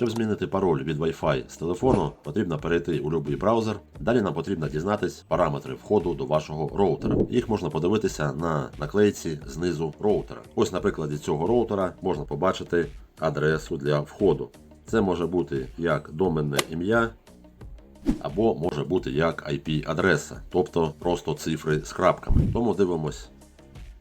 Щоб змінити пароль від Wi-Fi з телефону, потрібно перейти у будь-який браузер. Далі нам потрібно дізнатись параметри входу до вашого роутера. Їх можна подивитися на наклейці знизу роутера. Ось на прикладі цього роутера можна побачити адресу для входу. Це може бути як доменне ім'я, або може бути як IP-адреса, тобто просто цифри з крапками. Тому дивимось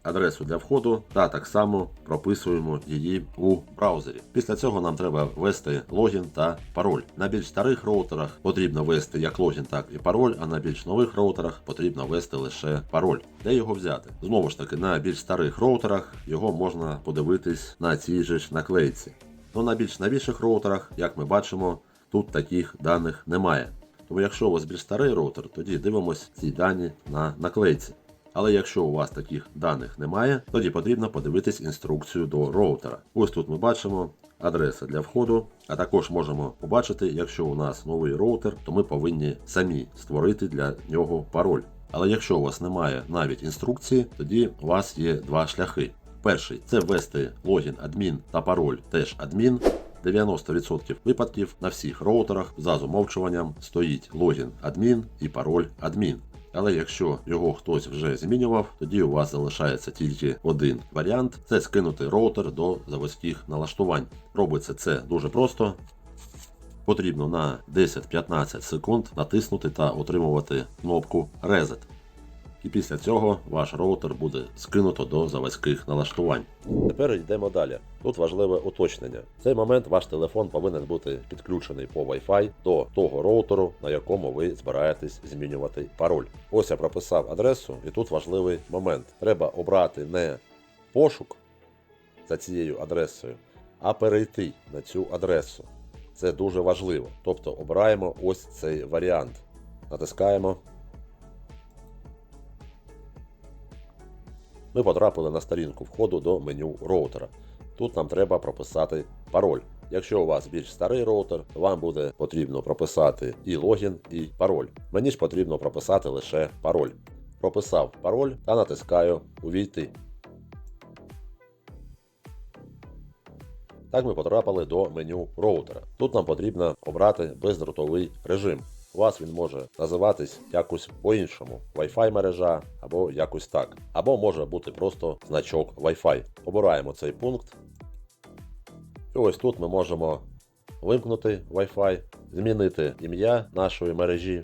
адресу для входу та так само прописуємо її у браузері. Після цього нам треба ввести логін та пароль. На більш старих роутерах потрібно ввести як логін, так і пароль, а на більш нових роутерах потрібно ввести лише пароль. Де його взяти? Знову ж таки, на більш старих роутерах його можна подивитись на цій же ж наклейці. Ну на більш новіших роутерах, як ми бачимо, тут таких даних немає. Тому якщо у вас більш старий роутер, тоді дивимось ці дані на наклейці. Але якщо у вас таких даних немає, тоді потрібно подивитись інструкцію до роутера. Ось тут ми бачимо адреса для входу, а також можемо побачити, якщо у нас новий роутер, то ми повинні самі створити для нього пароль. Але якщо у вас немає навіть інструкції, тоді у вас є два шляхи. Перший це ввести логін адмін та пароль теж адмін. 90% випадків на всіх роутерах за замовчуванням стоїть логін адмін і пароль адмін. Але якщо його хтось вже змінював, тоді у вас залишається тільки один варіант це скинути роутер до заводських налаштувань. Робиться це дуже просто. Потрібно на 10-15 секунд натиснути та отримувати кнопку Reset. І після цього ваш роутер буде скинуто до заводських налаштувань. Тепер йдемо далі. Тут важливе уточнення. В цей момент ваш телефон повинен бути підключений по Wi-Fi до того роутеру, на якому ви збираєтесь змінювати пароль. Ось я прописав адресу, і тут важливий момент. Треба обрати не пошук за цією адресою, а перейти на цю адресу. Це дуже важливо. Тобто обираємо ось цей варіант. Натискаємо. Ми потрапили на сторінку входу до меню роутера. Тут нам треба прописати пароль. Якщо у вас більш старий роутер, вам буде потрібно прописати і логін, і пароль. Мені ж потрібно прописати лише пароль. Прописав пароль та натискаю Увійти. Так ми потрапили до меню роутера. Тут нам потрібно обрати бездротовий режим. У вас він може називатись якось по-іншому: Wi-Fi мережа або якось так. Або може бути просто значок Wi-Fi. Обираємо цей пункт. І ось тут ми можемо вимкнути Wi-Fi, змінити ім'я нашої мережі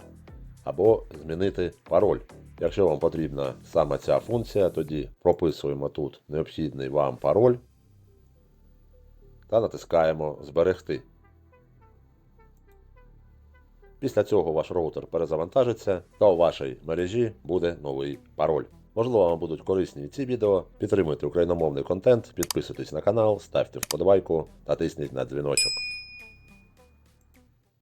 або змінити пароль. Якщо вам потрібна саме ця функція, тоді прописуємо тут необхідний вам пароль та натискаємо Зберегти. Після цього ваш роутер перезавантажиться та у вашій мережі буде новий пароль. Можливо, вам будуть корисні ці відео. Підтримуйте україномовний контент, підписуйтесь на канал, ставте вподобайку та тисніть на дзвіночок.